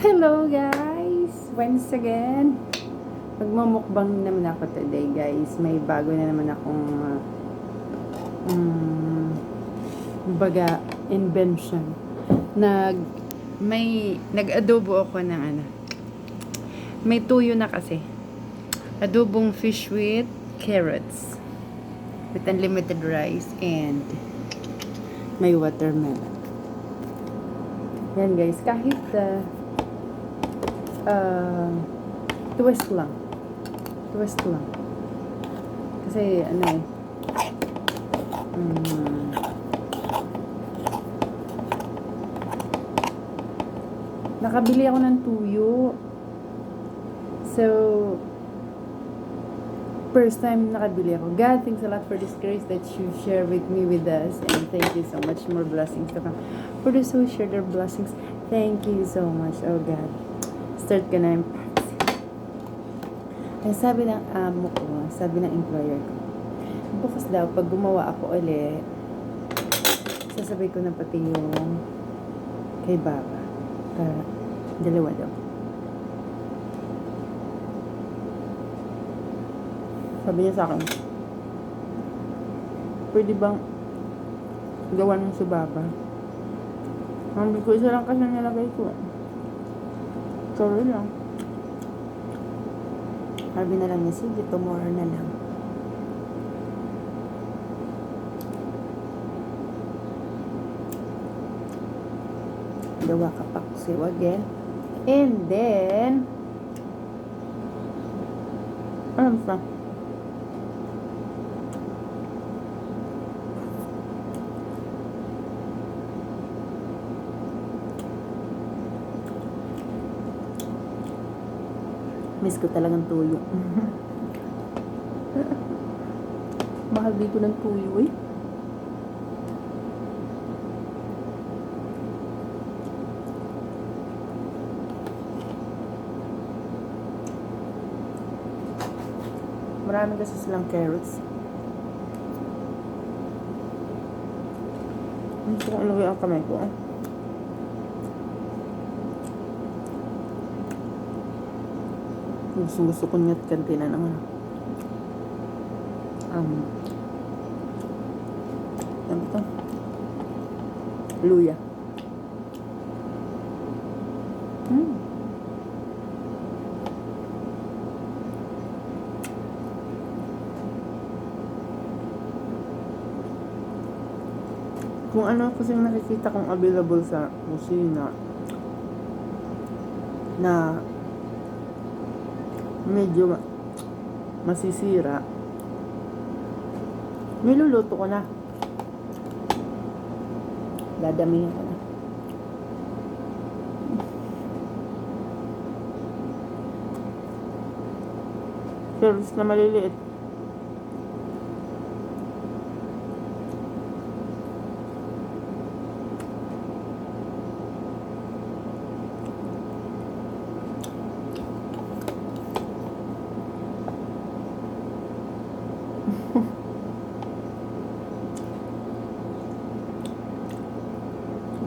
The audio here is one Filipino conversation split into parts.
Hello guys! Once again, magmumukbang naman ako today guys. May bago na naman akong uh, um, baga invention. Nag may nag-adobo ako ng ano. May tuyo na kasi. Adobong fish with carrots. With unlimited rice and may watermelon. Yan guys, kahit uh, uh, twist lang. Twist lang. Kasi ano eh. Mm, nakabili ako ng tuyo. So, first time nakabili ako. God, thanks a lot for this grace that you share with me with us. And thank you so much. More blessings to come. For those who share their blessings, thank you so much. Oh God. Start ka na yung practice. Ay, sabi ng amo ko, sabi ng employer ko, bukas daw, pag gumawa ako uli, sasabay ko na pati yung kay Baba. Para dalawa daw. Sabi niya sa akin, pwede bang gawan mo si Baba? Sabi ko, isa lang kasi nilagay ko. Sorry lang. Sabi na lang niya, sige, tomorrow na lang. Gawa ka pa si again. And then, ano sa? Miss ko talagang tuyo. Mahal dito ng tuyo eh. Marami kasi silang carrots. Gusto ko ilagay ang kamay ko. ah. Gusto, gusto ko niyat kantina naman. Um, ano to? Luya. Hmm. Kung ano kasi nakikita kong available sa kusina na medyo ma- masisira, niluluto ko na. Dadamihan ko na. Shells na maliliit.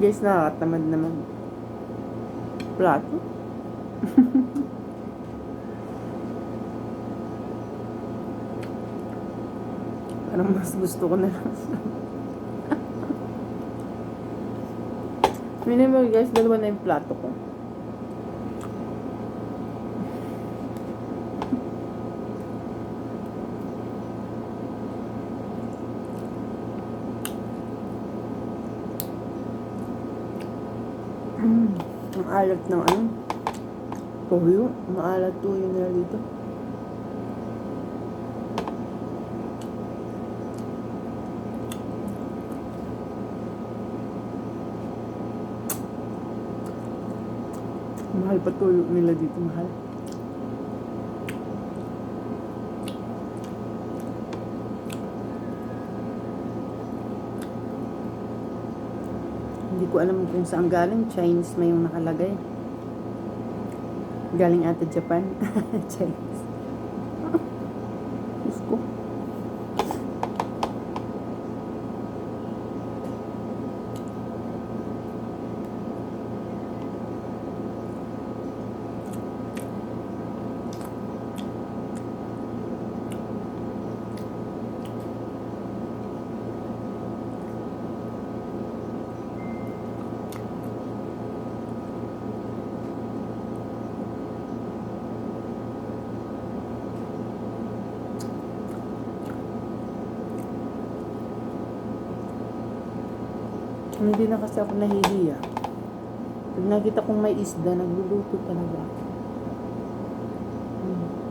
Guys, nakakatamad naman. Plato. Parang mas gusto ko na lang. Minimum guys, dalawa na yung plato ko. Mm, ang alat ng ano. Tuyo. Maalat tuyo nila dito. Mahal pa tuyo nila dito. Mahal. Hindi ko alam kung saan galing. Chinese may yung nakalagay. Galing ata Japan. Chinese. Diyos ko. Hindi na kasi ako nahihiya. Pag nakita kong may isda, nagluluto talaga ako. Mm.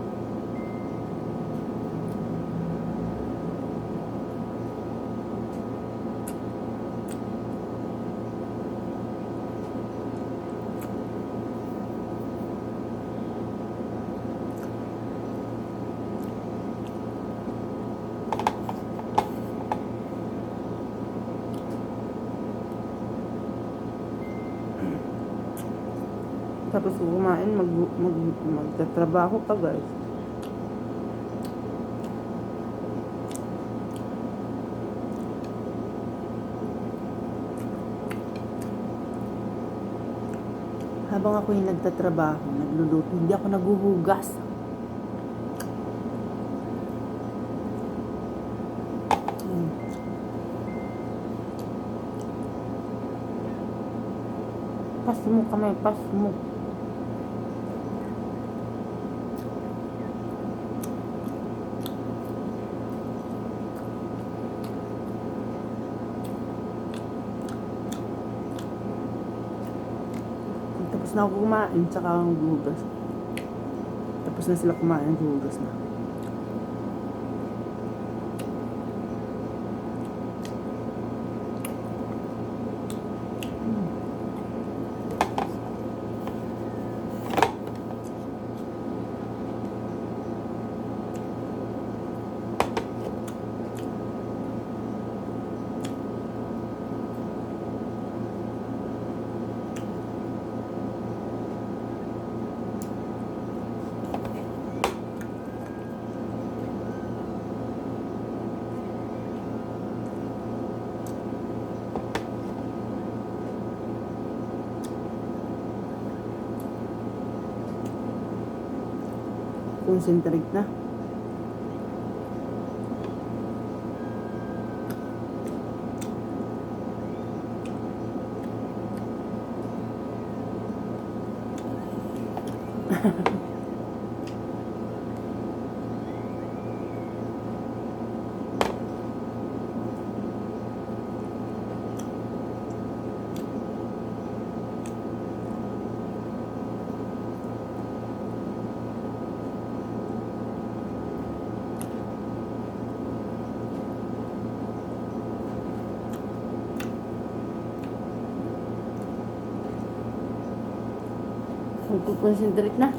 Tapos kumain, mag, mag, magtatrabaho pa guys. Habang ako yung nagtatrabaho, nagluluto, hindi ako naguhugas. Pas mo kamay, pas mo. Tapos na ako kumain, tsaka ang gugas. Tapos na sila kumain, gugas na. Concentrate na. Magkukonsentrate na.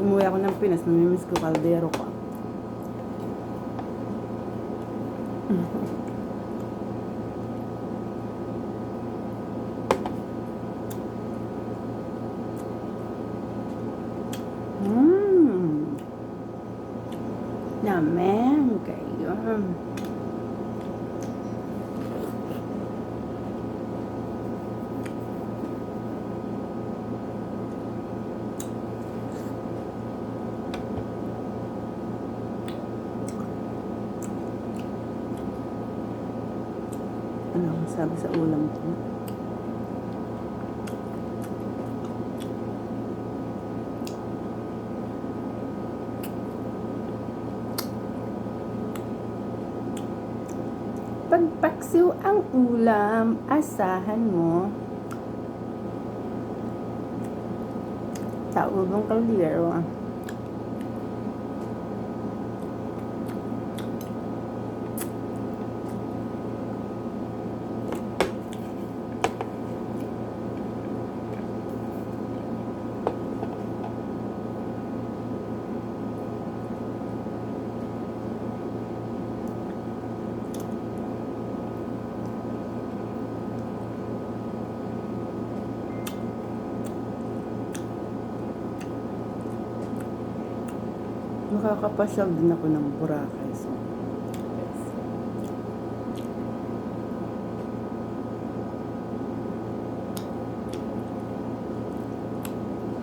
Umuwi ako ng Pinas, namimiss ko kaldero ko. Naman kayo. Ano sabi sa ulam ko? Ang ulam, asahan mo. Sa ubong kaldero. Nakakapasyal din ako ng Boracay. So, yes.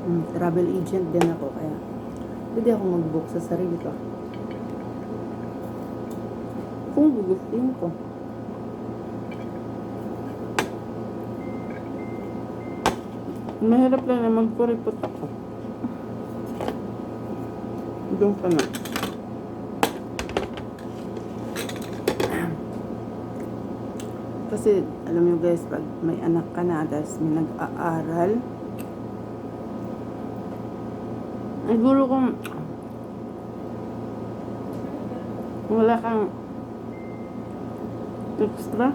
Mm, travel agent din ako kaya pwede ako mag-book sa sarili ko. Kung gugustuhin ko. Mahirap lang naman kuripot ako. Doon ka na. Kasi, alam niyo guys, pag may anak ka na, tapos may nag-aaral, siguro kung wala kang extra,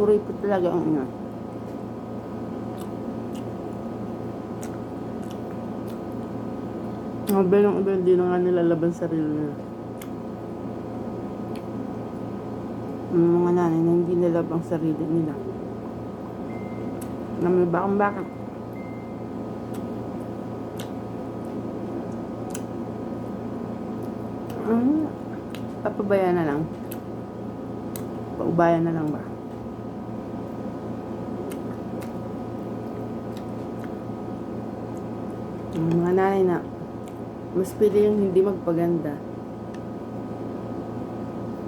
kuripot talaga ang ina. Iba ng iba, hindi na nga nilalaban sarili nila. Ang mga nanay na hindi nilabang sarili nila. Na may bakang bakit. Ano? Papabayan na lang. Paubayan na lang ba? Ang mga nanay na mas pili yung hindi magpaganda.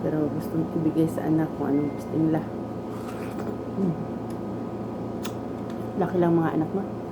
Pero gusto ibigay sa anak kung anong gusto nila. Hmm. Laki lang mga anak mo.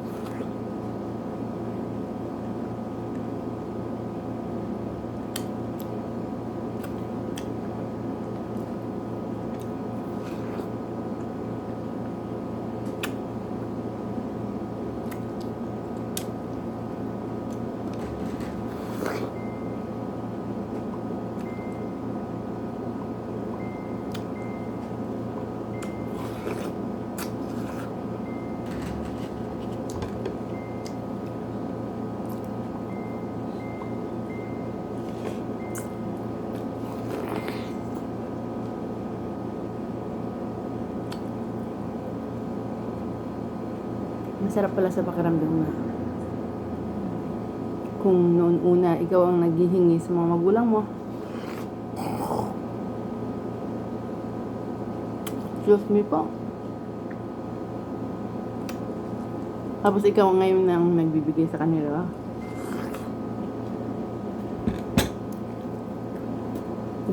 Masarap pala sa pakiramdam na kung noon una ikaw ang naghihingi sa mga magulang mo. Excuse me po. Tapos ikaw ngayon ang nagbibigay sa kanila.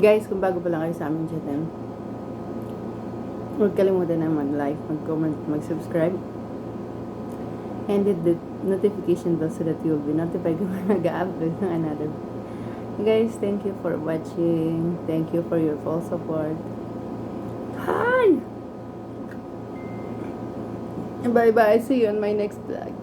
Guys, kung bago pa kayo sa aming channel, huwag kalimutan na mag-like, mag-comment, mag-subscribe and hit the notification bell so that you'll be notified kung nag-upload ng another. Guys, thank you for watching. Thank you for your full support. Hi! Bye-bye. See you on my next vlog.